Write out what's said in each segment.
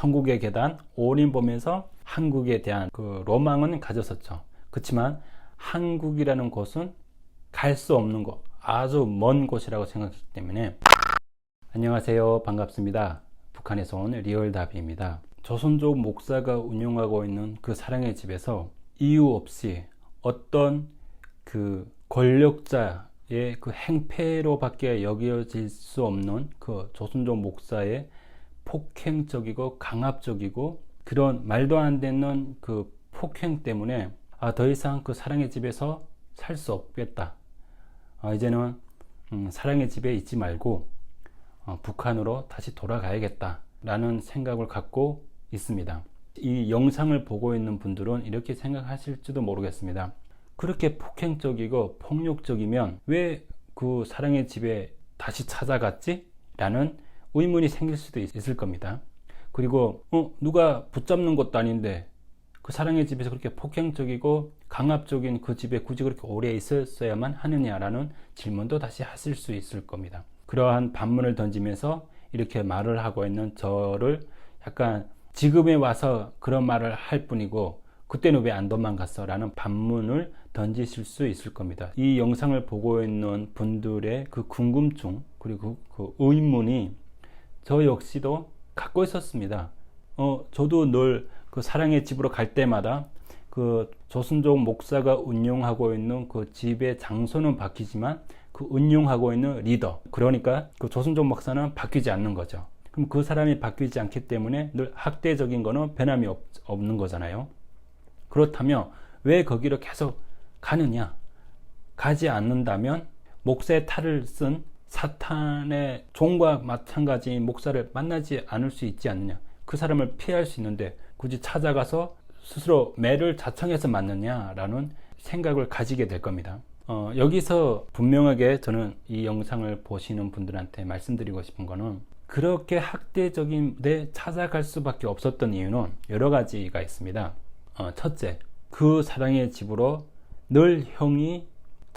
천국의 계단, 오린 보면서 한국에 대한 그 로망은 가졌었죠. 그렇지만 한국이라는 곳은 갈 수 없는 곳, 아주 먼 곳이라고 생각했기 때문에 안녕하세요. 반갑습니다. 북한에서 온 리얼다비입니다. 조선족 목사가 운영하고 있는 그 사랑의 집에서 이유 없이 어떤 그 권력자의 그 행패로밖에 여겨질 수 없는 그 조선족 목사의 폭행적이고 강압적이고 그런 말도 안 되는 그 폭행 때문에 아, 더 이상 그 사랑의 집에서 살 수 없겠다. 아, 이제는 음, 사랑의 집에 있지 말고 어, 북한으로 다시 돌아가야겠다. 라는 생각을 갖고 있습니다. 이 영상을 보고 있는 분들은 이렇게 생각하실지도 모르겠습니다. 그렇게 폭행적이고 폭력적이면 왜 그 사랑의 집에 다시 찾아갔지? 라는 의문이 생길 수도 있- 있을 겁니다. 그리고 어, 누가 붙잡는 것도 아닌데 그 사랑의 집에서 그렇게 폭행적이고 강압적인 그 집에 굳이 그렇게 오래 있었어야만 하느냐라는 질문도 다시 하실 수 있을 겁니다. 그러한 반문을 던지면서 이렇게 말을 하고 있는 저를 약간 지금에 와서 그런 말을 할 뿐이고 그때는 왜 안 도망갔어? 라는 반문을 던지실 수 있을 겁니다. 이 영상을 보고 있는 분들의 그 궁금증 그리고 그 의문이 저 역시도 갖고 있었습니다. 어, 저도 늘 그 사랑의 집으로 갈 때마다 그 조선족 목사가 운영하고 있는 그 집의 장소는 바뀌지만 그 운영하고 있는 리더 그러니까 그 조선족 목사는 바뀌지 않는 거죠. 그럼 그 사람이 바뀌지 않기 때문에 늘 학대적인 거는 변함이 없, 없는 거잖아요. 그렇다면 왜 거기로 계속 가느냐? 가지 않는다면 목사의 탈을 쓴 사탄의 종과 마찬가지인 목사를 만나지 않을 수 있지 않느냐? 그 사람을 피할 수 있는데 굳이 찾아가서 스스로 매를 자청해서 맞느냐라는 생각을 가지게 될 겁니다. 어, 여기서 분명하게 저는 이 영상을 보시는 분들한테 말씀드리고 싶은 거는 그렇게 학대적인 데 찾아갈 수밖에 없었던 이유는 여러 가지가 있습니다. 어, 첫째, 그 사랑의 집으로 늘 형이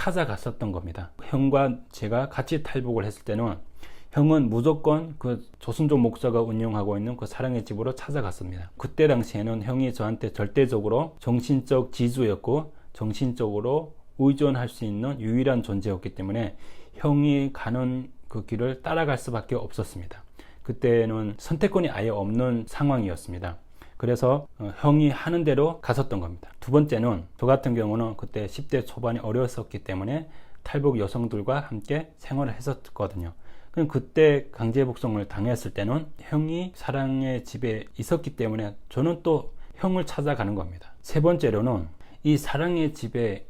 찾아갔었던 겁니다. 형과 제가 같이 탈북을 했을 때는 형은 무조건 그 조선족 목사가 운영하고 있는 그 사랑의 집으로 찾아갔습니다. 그때 당시에는 형이 저한테 절대적으로 정신적 지주였고 정신적으로 의존할 수 있는 유일한 존재였기 때문에 형이 가는 그 길을 따라갈 수밖에 없었습니다. 그때는 선택권이 아예 없는 상황이었습니다. 그래서 어, 형이 하는 대로 갔었던 겁니다. 두 번째는 저 같은 경우는 그때 10대 초반이 어려웠었기 때문에 탈북 여성들과 함께 생활을 했었거든요. 그때 강제 북송을 당했을 때는 형이 사랑의 집에 있었기 때문에 저는 또 형을 찾아가는 겁니다. 세 번째로는 이 사랑의 집에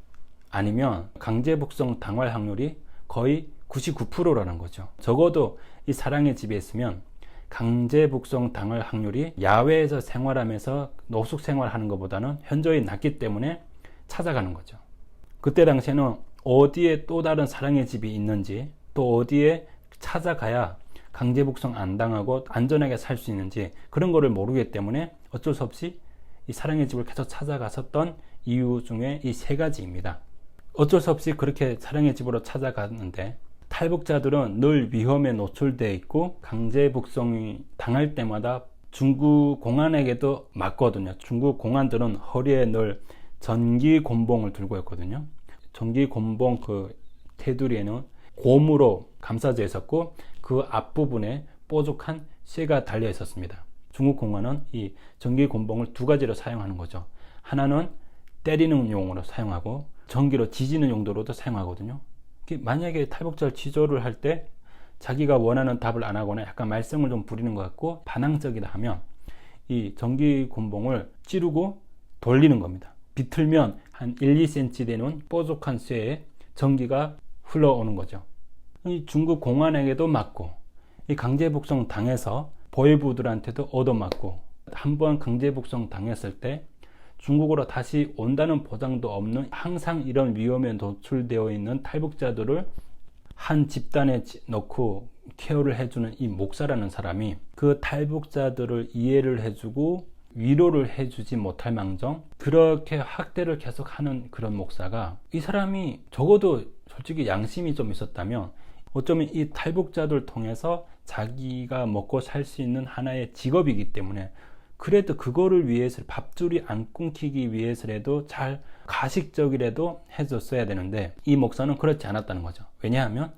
아니면 강제 북송 당할 확률이 거의 99%라는 거죠. 적어도 이 사랑의 집에 있으면 강제 북송 당할 확률이 야외에서 생활하면서 노숙 생활하는 것보다는 현저히 낮기 때문에 찾아가는 거죠. 그때 당시에는 어디에 또 다른 사랑의 집이 있는지 또 어디에 찾아가야 강제 북송 안 당하고 안전하게 살 수 있는지 그런 거를 모르기 때문에 어쩔 수 없이 이 사랑의 집을 계속 찾아갔었던 이유 중에 이 세 가지입니다. 어쩔 수 없이 그렇게 사랑의 집으로 찾아갔는데 탈북자들은 늘 위험에 노출되어 있고 강제 북송이 당할 때마다 중국 공안에게도 맞거든요. 중국 공안들은 허리에 늘 전기 곤봉을 들고 있거든요. 전기 곤봉 그 테두리에는 곰으로 감싸져 있었고 그 앞부분에 뾰족한 쇠가 달려 있었습니다. 중국 공안은 이 전기 곤봉을 두 가지로 사용하는 거죠. 하나는 때리는 용으로 사용하고 전기로 지지는 용도로도 사용하거든요. 만약에 탈북자를 취조를 할 때 자기가 원하는 답을 안 하거나 약간 말썽을 좀 부리는 것 같고 반항적이다 하면 이 전기 곤봉을 찌르고 돌리는 겁니다. 비틀면 한 1, 2cm 되는 뾰족한 쇠에 전기가 흘러오는 거죠. 이 중국 공안에게도 맞고 이 강제 북송 당해서 보위부들한테도 얻어맞고 한 번 강제 북송 당했을 때 중국으로 다시 온다는 보장도 없는 항상 이런 위험에 노출되어 있는 탈북자들을 한 집단에 넣고 케어를 해주는 이 목사라는 사람이 그 탈북자들을 이해를 해주고 위로를 해주지 못할 망정 그렇게 학대를 계속하는 그런 목사가 이 사람이 적어도 솔직히 양심이 좀 있었다면 어쩌면 이 탈북자들 통해서 자기가 먹고 살 수 있는 하나의 직업이기 때문에 그래도 그거를 위해서 밥줄이 안 끊기기 위해서라도 잘 가식적이라도 해줬어야 되는데 이 목사는 그렇지 않았다는 거죠. 왜냐하면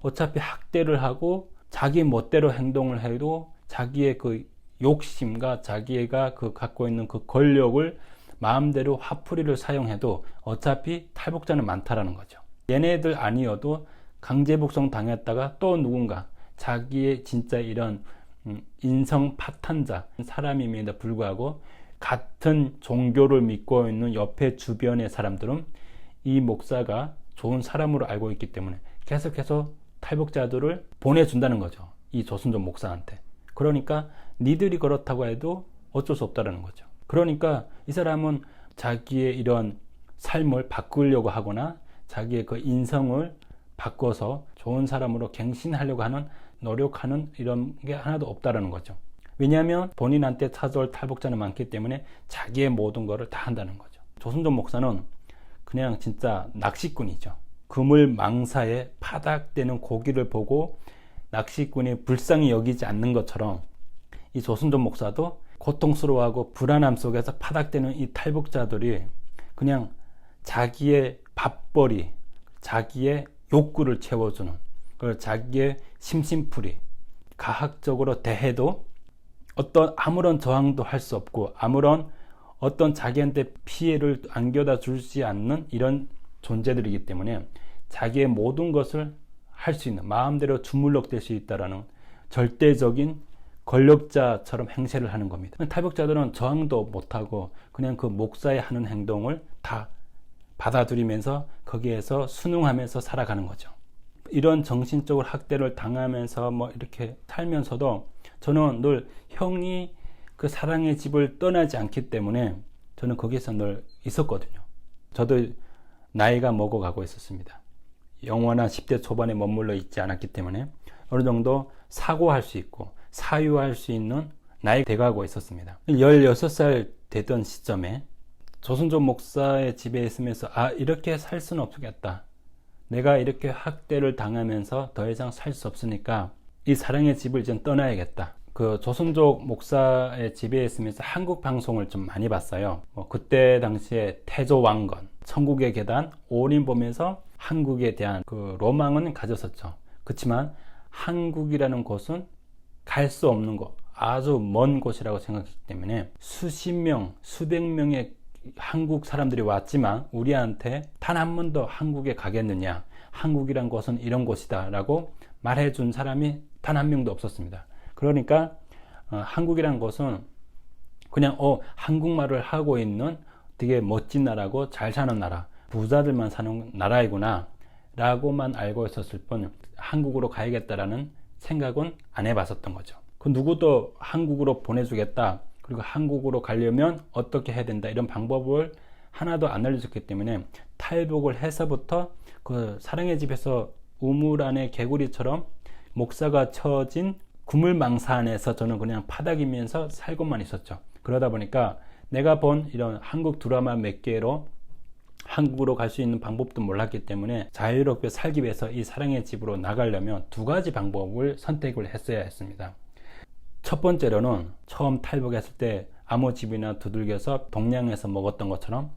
어차피 학대를 하고 자기 멋대로 행동을 해도 자기의 그 욕심과 자기가 그 갖고 있는 그 권력을 마음대로 화풀이를 사용해도 어차피 탈북자는 많다라는 거죠. 얘네들 아니어도 강제 북송 당했다가 또 누군가 자기의 진짜 이런 음, 인성 파탄자 사람임에도 불구하고 같은 종교를 믿고 있는 옆에 주변의 사람들은 이 목사가 좋은 사람으로 알고 있기 때문에 계속해서 탈북자들을 보내준다는 거죠. 이 조순종 목사한테. 그러니까 니들이 그렇다고 해도 어쩔 수 없다라는 거죠. 그러니까 이 사람은 자기의 이런 삶을 바꾸려고 하거나 자기의 그 인성을 바꿔서 좋은 사람으로 갱신하려고 하는 노력하는 이런 게 하나도 없다라는 거죠. 왜냐하면 본인한테 찾아올 탈북자는 많기 때문에 자기의 모든 것을 다 한다는 거죠. 조순종 목사는 그냥 진짜 낚시꾼이죠. 그물 망사에 파닥대는 고기를 보고 낚시꾼이 불쌍히 여기지 않는 것처럼 이 조순종 목사도 고통스러워하고 불안함 속에서 파닥대는 이 탈북자들이 그냥 자기의 밥벌이, 자기의 욕구를 채워주는 그 자기의 심심풀이 가학적으로 대해도 어떤 아무런 저항도 할 수 없고 아무런 어떤 자기한테 피해를 안겨다 주지 않는 이런 존재들이기 때문에 자기의 모든 것을 할 수 있는 마음대로 주물럭 될 수 있다라는 절대적인 권력자처럼 행세를 하는 겁니다. 탈북자들은 저항도 못하고 그냥 그 목사의 하는 행동을 다 받아들이면서 거기에서 순응하면서 살아가는 거죠. 이런 정신적으로 학대를 당하면서 뭐 이렇게 살면서도 저는 늘 형이 그 사랑의 집을 떠나지 않기 때문에 저는 거기서 늘 있었거든요. 저도 나이가 먹어가고 있었습니다. 영원한 10대 초반에 머물러 있지 않았기 때문에 어느 정도 사고할 수 있고 사유할 수 있는 나이 돼가고 있었습니다. 16살 되던 시점에 조순조 목사의 집에 있으면서 아 이렇게 살 수는 없겠다. 내가 이렇게 학대를 당하면서 더 이상 살 수 없으니까 이 사랑의 집을 이제 떠나야겠다. 그 조선족 목사의 집에 있으면서 한국 방송을 좀 많이 봤어요. 뭐 그때 당시에 태조 왕건, 천국의 계단, 오린 보면서 한국에 대한 그 로망은 가졌었죠. 그렇지만 한국이라는 곳은 갈 수 없는 곳, 아주 먼 곳이라고 생각했기 때문에 수십 명, 수백 명의 한국 사람들이 왔지만 우리한테 단 한 번도 한국에 가겠느냐 한국이란 곳은 이런 곳이다 라고 말해준 사람이 단 한 명도 없었습니다. 그러니까 어, 한국이란 곳은 그냥 어 한국말을 하고 있는 되게 멋진 나라고 잘 사는 나라 부자들만 사는 나라이구나 라고만 알고 있었을 뿐 한국으로 가야겠다라는 생각은 안 해봤었던 거죠. 그 누구도 한국으로 보내주겠다 그리고 한국으로 가려면 어떻게 해야 된다 이런 방법을 하나도 안 알려줬기 때문에 탈북을 해서부터 그 사랑의 집에서 우물 안에 개구리처럼 목사가 쳐진 구물망사 안에서 저는 그냥 파닥이면서 살고만 있었죠. 그러다 보니까 내가 본 이런 한국 드라마 몇 개로 한국으로 갈 수 있는 방법도 몰랐기 때문에 자유롭게 살기 위해서 이 사랑의 집으로 나가려면 두 가지 방법을 선택을 했어야 했습니다. 첫 번째로는 처음 탈북했을 때 암호집이나 두들겨서 동양에서 먹었던 것처럼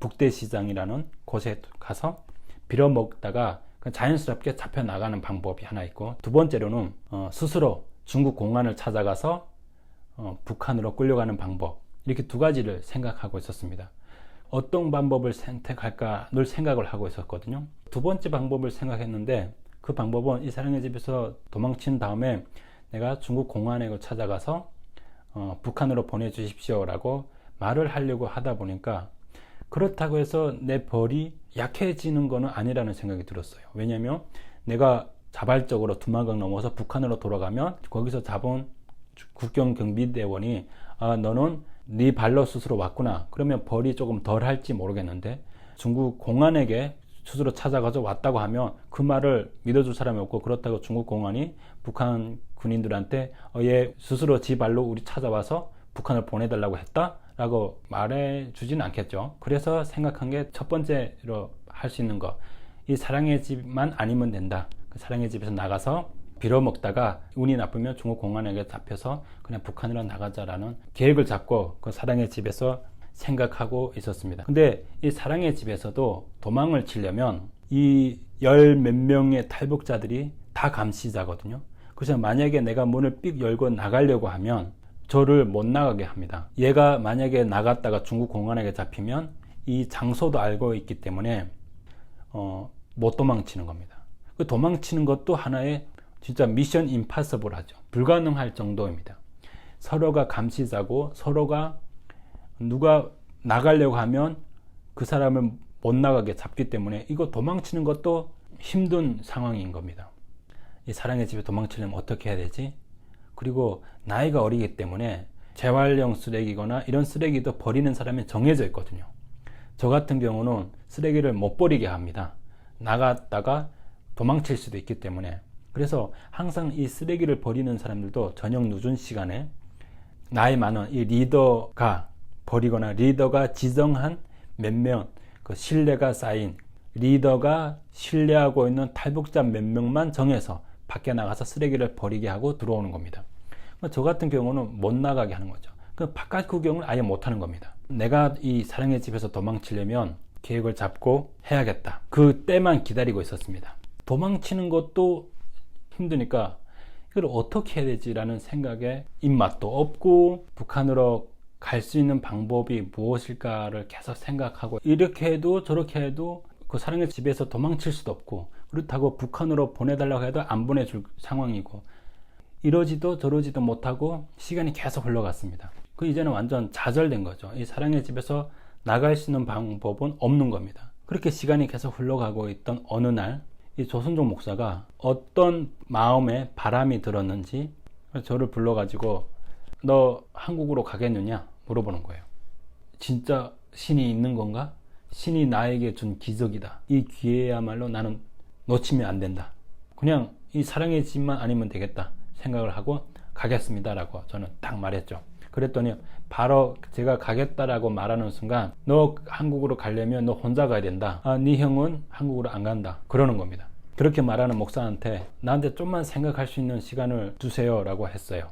북대시장이라는 곳에 가서 빌어먹다가 자연스럽게 잡혀 나가는 방법이 하나 있고 두 번째로는 어, 스스로 중국 공안을 찾아가서 어, 북한으로 끌려가는 방법 이렇게 두 가지를 생각하고 있었습니다. 어떤 방법을 선택할까 늘 생각을 하고 있었거든요. 두 번째 방법을 생각했는데 그 방법은 이 사랑의 집에서 도망친 다음에 내가 중국 공안에 찾아가서 어, 북한으로 보내주십시오라고 말을 하려고 하다 보니까 그렇다고 해서 내 벌이 약해지는 것은 아니라는 생각이 들었어요. 왜냐하면 내가 자발적으로 두만강 넘어서 북한으로 돌아가면 거기서 잡은 국경 경비대원이 아 너는 네 발로 스스로 왔구나. 그러면 벌이 조금 덜 할지 모르겠는데 중국 공안에게 스스로 찾아가서 왔다고 하면 그 말을 믿어줄 사람이 없고 그렇다고 중국 공안이 북한 군인들한테 어, 얘 스스로 지 발로 우리 찾아와서 북한을 보내달라고 했다? 라고 말해 주지는 않겠죠. 그래서 생각한 게 첫 번째로 할 수 있는 거. 이 사랑의 집만 아니면 된다. 그 사랑의 집에서 나가서 빌어먹다가 운이 나쁘면 중국 공안에게 잡혀서 그냥 북한으로 나가자라는 계획을 잡고 그 사랑의 집에서 생각하고 있었습니다. 근데 이 사랑의 집에서도 도망을 치려면 이 열 몇 명의 탈북자들이 다 감시자거든요. 그래서 만약에 내가 문을 삑 열고 나가려고 하면 저를 못 나가게 합니다. 얘가 만약에 나갔다가 중국 공안에게 잡히면 이 장소도 알고 있기 때문에 어, 못 도망치는 겁니다. 그 도망치는 것도 하나의 진짜 미션 임파서블 하죠. 불가능할 정도입니다. 서로가 감시자고 서로가 누가 나가려고 하면 그 사람을 못 나가게 잡기 때문에 이거 도망치는 것도 힘든 상황인 겁니다. 이 사랑의 집에 도망치려면 어떻게 해야 되지? 그리고 나이가 어리기 때문에 재활용 쓰레기거나 이런 쓰레기도 버리는 사람이 정해져 있거든요. 저 같은 경우는 쓰레기를 못 버리게 합니다. 나갔다가 도망칠 수도 있기 때문에 그래서 항상 이 쓰레기를 버리는 사람들도 저녁 늦은 시간에 나이 많은 이 리더가 버리거나 리더가 지정한 몇 명, 그 신뢰가 쌓인 리더가 신뢰하고 있는 탈북자 몇 명만 정해서 밖에 나가서 쓰레기를 버리게 하고 들어오는 겁니다. 저 같은 경우는 못 나가게 하는 거죠. 그 바깥 구경을 아예 못 하는 겁니다. 내가 이 사랑의 집에서 도망치려면 계획을 잡고 해야겠다. 그 때만 기다리고 있었습니다. 도망치는 것도 힘드니까 이걸 어떻게 해야 되지라는 생각에 입맛도 없고 북한으로 갈 수 있는 방법이 무엇일까를 계속 생각하고 이렇게 해도 저렇게 해도 그 사랑의 집에서 도망칠 수도 없고 그렇다고 북한으로 보내달라고 해도 안 보내줄 상황이고 이러지도 저러지도 못하고 시간이 계속 흘러갔습니다. 그 이제는 완전 좌절된 거죠. 이 사랑의 집에서 나갈 수 있는 방법은 없는 겁니다. 그렇게 시간이 계속 흘러가고 있던 어느 날 이 조선종 목사가 어떤 마음에 바람이 들었는지 저를 불러가지고 너 한국으로 가겠느냐 물어보는 거예요. 진짜 신이 있는 건가? 신이 나에게 준 기적이다. 이 기회야말로 나는 놓치면 안 된다. 그냥 이 사랑의 집만 아니면 되겠다 생각을 하고 가겠습니다라고 저는 딱 말했죠. 그랬더니 바로 제가 가겠다라고 말하는 순간 너 한국으로 가려면 너 혼자 가야 된다. 아, 네 형은 한국으로 안 간다. 그러는 겁니다. 그렇게 말하는 목사한테 나한테 좀만 생각할 수 있는 시간을 주세요라고 했어요.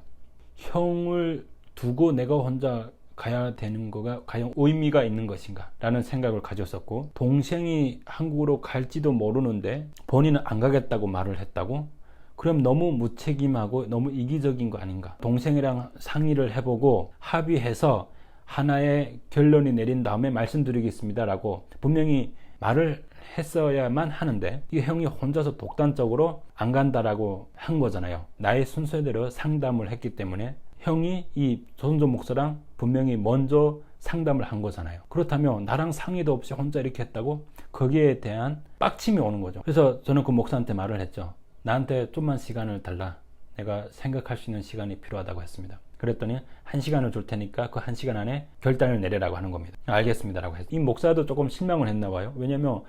형을 두고 내가 혼자 가야 되는 거가 과연 의미가 있는 것인가 라는 생각을 가졌었고 동생이 한국으로 갈지도 모르는데 본인은 안 가겠다고 말을 했다고? 그럼 너무 무책임하고 너무 이기적인 거 아닌가? 동생이랑 상의를 해보고 합의해서 하나의 결론이 내린 다음에 말씀드리겠습니다 라고 분명히 말을 했어야만 하는데 이 형이 혼자서 독단적으로 안 간다라고 한 거잖아요. 나의 순서대로 상담을 했기 때문에 형이 이 조선조 목사랑 분명히 먼저 상담을 한 거잖아요. 그렇다면 나랑 상의도 없이 혼자 이렇게 했다고 거기에 대한 빡침이 오는 거죠. 그래서 저는 그 목사한테 말을 했죠. 나한테 좀만 시간을 달라. 내가 생각할 수 있는 시간이 필요하다고 했습니다. 그랬더니 한 시간을 줄 테니까 그 한 시간 안에 결단을 내리라고 하는 겁니다. 알겠습니다라고 했어요. 이 목사도 조금 실망을 했나 봐요. 왜냐면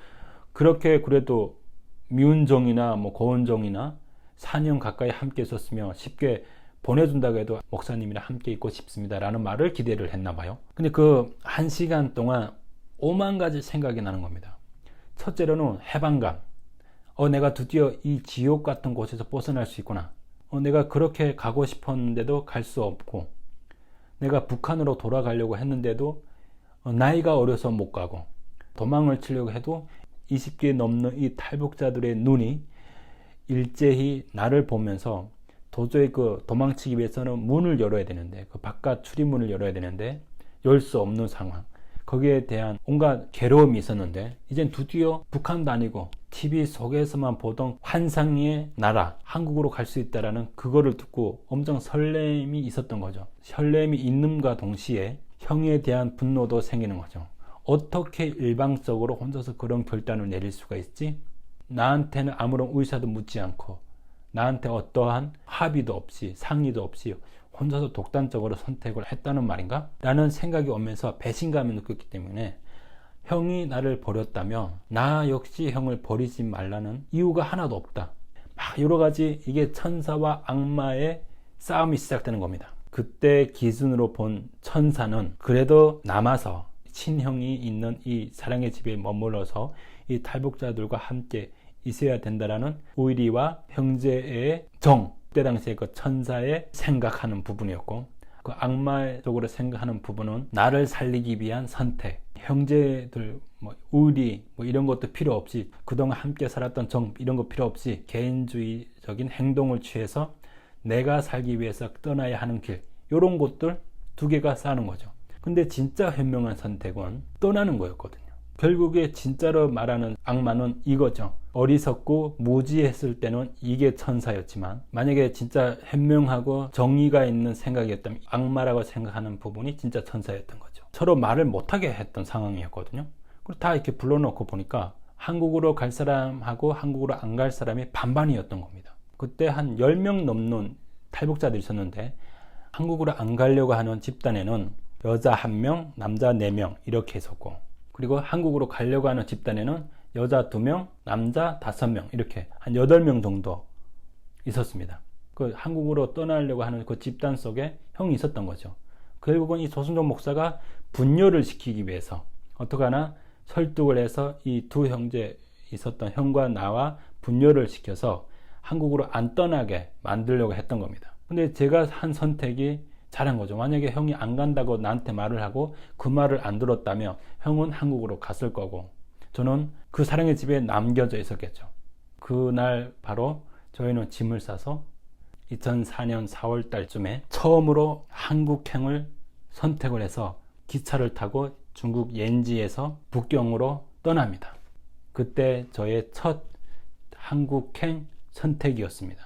그렇게 그래도 미운정이나 뭐 고운정이나 4년 가까이 함께 있었으며 쉽게 보내준다고 해도 목사님이랑 함께 있고 싶습니다라는 말을 기대를 했나 봐요. 근데 그 한 시간 동안 오만 가지 생각이 나는 겁니다. 첫째로는 해방감. 어, 내가 드디어 이 지옥 같은 곳에서 벗어날 수 있구나. 어, 내가 그렇게 가고 싶었는데도 갈 수 없고, 내가 북한으로 돌아가려고 했는데도 어, 나이가 어려서 못 가고, 도망을 치려고 해도 20개 넘는 이 탈북자들의 눈이 일제히 나를 보면서 도저히 그 도망치기 위해서는 문을 열어야 되는데 그 바깥 출입문을 열어야 되는데 열 수 없는 상황. 거기에 대한 온갖 괴로움이 있었는데 이젠 드디어 북한도 아니고 TV 속에서만 보던 환상의 나라 한국으로 갈 수 있다라는 그거를 듣고 엄청 설렘이 있었던 거죠. 설렘이 있는과 동시에 형에 대한 분노도 생기는 거죠. 어떻게 일방적으로 혼자서 그런 결단을 내릴 수가 있지? 나한테는 아무런 의사도 묻지 않고 나한테 어떠한 합의도 없이 상의도 없이 혼자서 독단적으로 선택을 했다는 말인가? 라는 생각이 오면서 배신감을 느꼈기 때문에 형이 나를 버렸다면 나 역시 형을 버리지 말라는 이유가 하나도 없다. 막 여러 가지 이게 천사와 악마의 싸움이 시작되는 겁니다. 그때 기준으로 본 천사는 그래도 남아서 친형이 있는 이 사랑의 집에 머물러서 이 탈북자들과 함께 있어야 된다라는 의리와 형제의 정, 그때 당시에 그 천사의 생각하는 부분이었고 그 악마적으로 생각하는 부분은 나를 살리기 위한 선택, 형제들 뭐 의리 뭐 이런 것도 필요 없이 그동안 함께 살았던 정 이런 거 필요 없이 개인주의적인 행동을 취해서 내가 살기 위해서 떠나야 하는 길 이런 것들 두 개가 싸는 거죠. 근데 진짜 현명한 선택은 떠나는 거였거든요. 결국에 진짜로 말하는 악마는 이거죠. 어리석고 무지했을 때는 이게 천사였지만 만약에 진짜 현명하고 정의가 있는 생각이었다면 악마라고 생각하는 부분이 진짜 천사였던 거죠. 서로 말을 못하게 했던 상황이었거든요. 그리고 다 이렇게 불러놓고 보니까 한국으로 갈 사람하고 한국으로 안 갈 사람이 반반이었던 겁니다. 그때 한 10명 넘는 탈북자들이 있었는데 한국으로 안 가려고 하는 집단에는 여자 1명, 남자 4명 이렇게 있었고 그리고 한국으로 가려고 하는 집단에는 여자 2명, 남자 5명 이렇게 한 8명 정도 있었습니다. 그 한국으로 떠나려고 하는 그 집단 속에 형이 있었던 거죠. 결국은 이 조순종 목사가 분열을 시키기 위해서 어떻게 하나 설득을 해서 이 두 형제 있었던 형과 나와 분열을 시켜서 한국으로 안 떠나게 만들려고 했던 겁니다. 근데 제가 한 선택이 잘한 거죠. 만약에 형이 안 간다고 나한테 말을 하고 그 말을 안 들었다면 형은 한국으로 갔을 거고 저는 그 사랑의 집에 남겨져 있었겠죠. 그날 바로 저희는 짐을 싸서 2004년 4월 달쯤에 처음으로 한국행을 선택을 해서 기차를 타고 중국 옌지에서 북경으로 떠납니다. 그때 저의 첫 한국행 선택이었습니다.